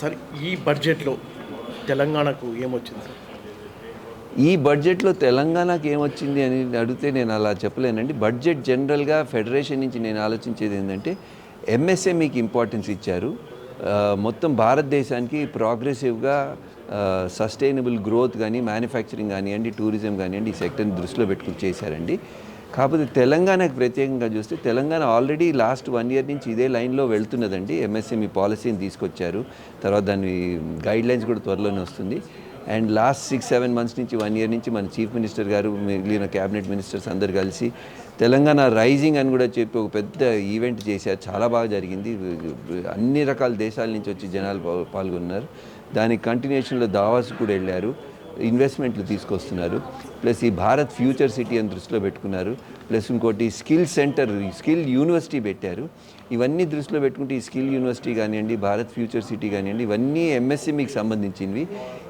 Sir ఈ బడ్జెట్లో తెలంగాణకు ఏమొచ్చింది? సార్ ఈ బడ్జెట్లో తెలంగాణకు ఏమొచ్చింది అని అడిగితే నేను అలా చెప్పలేనండి. బడ్జెట్ జనరల్గా ఫెడరేషన్ నుంచి నేను ఆలోచించేది ఏంటంటే ఎంఎస్ఎంఈకి ఇంపార్టెన్స్ ఇచ్చారు. మొత్తం భారతదేశానికి ప్రోగ్రెసివ్గా సస్టైనబుల్ గ్రోత్ కానీ మ్యానుఫ్యాక్చరింగ్ కానివ్వండి టూరిజం కానివ్వండి ఈ సెక్టర్ని దృష్టిలో పెట్టుకుని చేశారండి. కాకపోతే తెలంగాణకు ప్రత్యేకంగా చూస్తే Telangana already last one year నుంచి ఇదే లైన్లో వెళ్తున్నదండి. ఎంఎస్ఎంఈ పాలసీని తీసుకొచ్చారు. తర్వాత దాని గైడ్ లైన్స్ కూడా త్వరలోనే వస్తుంది. And last six seven months నుంచి వన్ ఇయర్ నుంచి మన చీఫ్ మినిస్టర్ గారు మిగిలిన క్యాబినెట్ మినిస్టర్స్ అందరు కలిసి తెలంగాణ రైజింగ్ అని కూడా చెప్పి ఒక పెద్ద ఈవెంట్ చేశారు. చాలా బాగా జరిగింది. అన్ని రకాల దేశాల నుంచి వచ్చి జనాలు పాల్గొన్నారు. దానికి కంటిన్యూషన్లో దావాస్ కూడా వెళ్ళారు. ఇన్వెస్ట్మెంట్లు తీసుకొస్తున్నారు. ప్లస్ ఈ భారత్ ఫ్యూచర్ సిటీ అని దృష్టిలో పెట్టుకున్నారు. ప్లస్ ఇంకోటి స్కిల్ సెంటర్ స్కిల్ యూనివర్సిటీ పెట్టారు. ఇవన్నీ దృష్టిలో పెట్టుకుంటే ఈ స్కిల్ యూనివర్సిటీ కానివ్వండి భారత్ ఫ్యూచర్ సిటీ కానివ్వండి ఇవన్నీ ఎంఎస్ఎంఈకి సంబంధించినవి.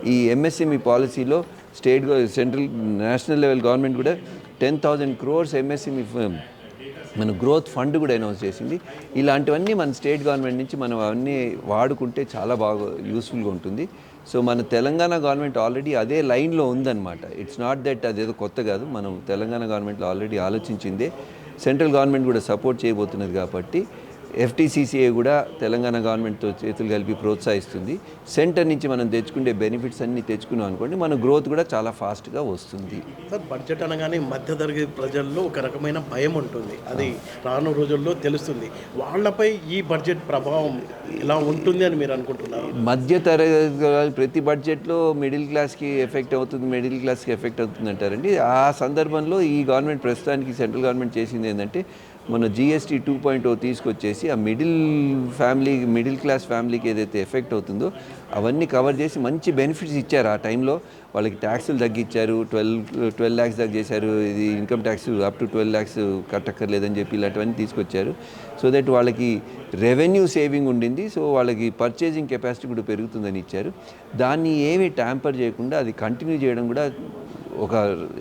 ఈ ఎంఎస్ఎంఈ పాలసీలో state central national level government కూడా టెన్ థౌజండ్ క్రోర్స్ ఎంఎస్ఎంఈ మన గ్రోత్ ఫండ్ కూడా అనౌన్స్ చేసింది. ఇలాంటివన్నీ మన స్టేట్ గవర్నమెంట్ నుంచి మనం అవన్నీ వాడుకుంటే చాలా బాగా యూస్ఫుల్గా ఉంటుంది. సో మన తెలంగాణ గవర్నమెంట్ ఆల్రెడీ అదే లైన్లో ఉందన్నమాట. ఇట్స్ నాట్ దట్ అదేదో కొత్త కాదు మనం తెలంగాణ గవర్నమెంట్లో ఆల్రెడీ ఆలోచించిందే సెంట్రల్ గవర్నమెంట్ కూడా సపోర్ట్ చేయబోతున్నది కాబట్టి ఎఫ్టీసీసీఏ కూడా తెలంగాణ గవర్నమెంట్తో చేతులు కలిపి ప్రోత్సహిస్తుంది. సెంటర్ నుంచి మనం తెచ్చుకునే బెనిఫిట్స్ అన్నీ తెచ్చుకున్నాం అనుకోండి మన గ్రోత్ కూడా చాలా ఫాస్ట్గా వస్తుంది. సార్ బడ్జెట్ అనగానే మధ్యతరగతి ప్రజల్లో ఒక రకమైన భయం ఉంటుంది. అది రాను రోజుల్లో తెలుస్తుంది. వాళ్ళపై ఈ బడ్జెట్ ప్రభావం ఎలా ఉంటుంది అని మీరు అనుకుంటున్నారు? మధ్య తరగతి వాళ్ళు ప్రతి బడ్జెట్లో మిడిల్ క్లాస్కి ఎఫెక్ట్ అవుతుంది మిడిల్ క్లాస్కి ఎఫెక్ట్ అవుతుంది అంటారండి. ఆ సందర్భంలో ఈ గవర్నమెంట్ ప్రస్తుతానికి సెంట్రల్ గవర్నమెంట్ చేసింది ఏంటంటే మన జిఎస్టీ టూ పాయింట్ ఓ తీసుకొచ్చేసి ఆ మిడిల్ ఫ్యామిలీ మిడిల్ క్లాస్ ఫ్యామిలీకి ఏదైతే ఎఫెక్ట్ అవుతుందో అవన్నీ కవర్ చేసి మంచి బెనిఫిట్స్ ఇచ్చారు ఆ టైంలో వాళ్ళకి ట్యాక్సులు తగ్గించారు ట్వెల్వ్ ట్వెల్వ్ ల్యాక్స్ దాకా చేశారు. ఇది income tax up to twelve lakhs కట్టక్కర్లేదని చెప్పి ఇలాంటివన్నీ తీసుకొచ్చారు. సో దట్ వాళ్ళకి రెవెన్యూ సేవింగ్ ఉండింది. సో వాళ్ళకి పర్చేసింగ్ కెపాసిటీ కూడా పెరుగుతుందని ఇచ్చారు. దాన్ని ఏమీ ట్యాంపర్ చేయకుండా అది కంటిన్యూ చేయడం కూడా ఒక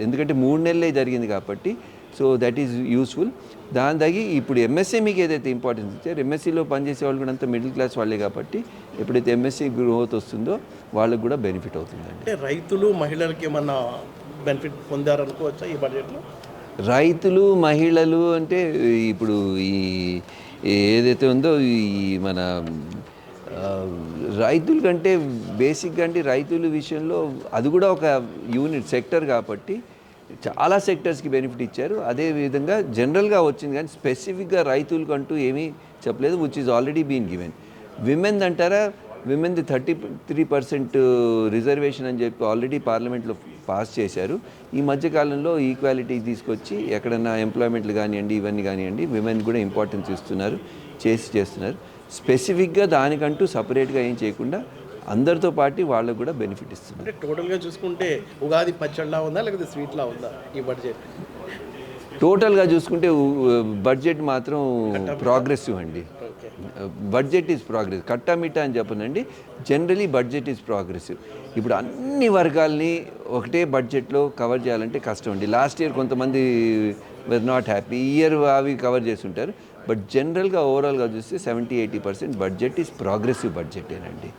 ఎందుకంటే మూడు నెలలే జరిగింది కాబట్టి సో దట్ ఈజ్ యూస్ఫుల్ దాని తగి ఇప్పుడు ఎంఎస్ఎంఈకి ఏదైతే ఇంపార్టెన్స్ ఇచ్చారు ఎంఎస్సీలో పనిచేసే వాళ్ళు కూడా అంతా మిడిల్ క్లాస్ వాళ్ళే కాబట్టి ఎప్పుడైతే ఎంఎస్సీ గ్రోత్ వస్తుందో వాళ్ళకు కూడా బెనిఫిట్ అవుతుందండి. అంటే రైతులు మహిళలకి ఏమన్నా బెనిఫిట్ పొందారనుకోవచ్చా ఈ బడ్జెట్లో రైతులు మహిళలు అంటే ఇప్పుడు ఈ ఏదైతే ఉందో ఈ మన రైతుల కంటే బేసిక్గా అంటే రైతుల విషయంలో అది కూడా ఒక యూనిట్ సెక్టర్ కాబట్టి చాలా సెక్టర్స్కి బెనిఫిట్ ఇచ్చారు. అదే విధంగా జనరల్గా వచ్చింది కానీ స్పెసిఫిక్గా రైతులకంటూ ఏమీ చెప్పలేదు which is already been given women అంటారా? విమెన్ది థర్టీ త్రీ పర్సెంట్ రిజర్వేషన్ అని చెప్పి ఆల్రెడీ పార్లమెంట్లో పాస్ చేశారు. ఈ మధ్యకాలంలో ఈక్వాలిటీ తీసుకొచ్చి ఎక్కడన్నా ఎంప్లాయ్మెంట్లు కానివ్వండి ఇవన్నీ కానివ్వండి విమెన్ కూడా ఇంపార్టెన్స్ ఇస్తున్నారు చేసి చేస్తున్నారు. స్పెసిఫిక్గా దానికంటూ సపరేట్గా ఏం చేయకుండా అందరితో పాటు వాళ్ళకు కూడా బెనిఫిట్ ఇస్తున్నారు. అంటే టోటల్గా చూసుకుంటే ఉగాది పచ్చడిలా ఉందా లేకపోతే స్వీట్లా ఉందా ఈ బడ్జెట్? టోటల్గా చూసుకుంటే బడ్జెట్ మాత్రం ప్రోగ్రెసివ్ అండి. బడ్జెట్ ఈజ్ ప్రోగ్రెస్ కట్టామిట్టా అని చెప్పనండి. Generally budget is progressive. ఇప్పుడు అన్ని వర్గాల్ని ఒకటే బడ్జెట్లో కవర్ చేయాలంటే కష్టం అండి. లాస్ట్ ఇయర్ కొంతమంది వర్ నాట్ హ్యాపీ ఈ ఇయర్ అవి కవర్ చేస్తుంటారు. బట్ జనరల్గా ఓవరాల్గా చూస్తే seventy eighty percent budget is progressive బడ్జెటేనండి.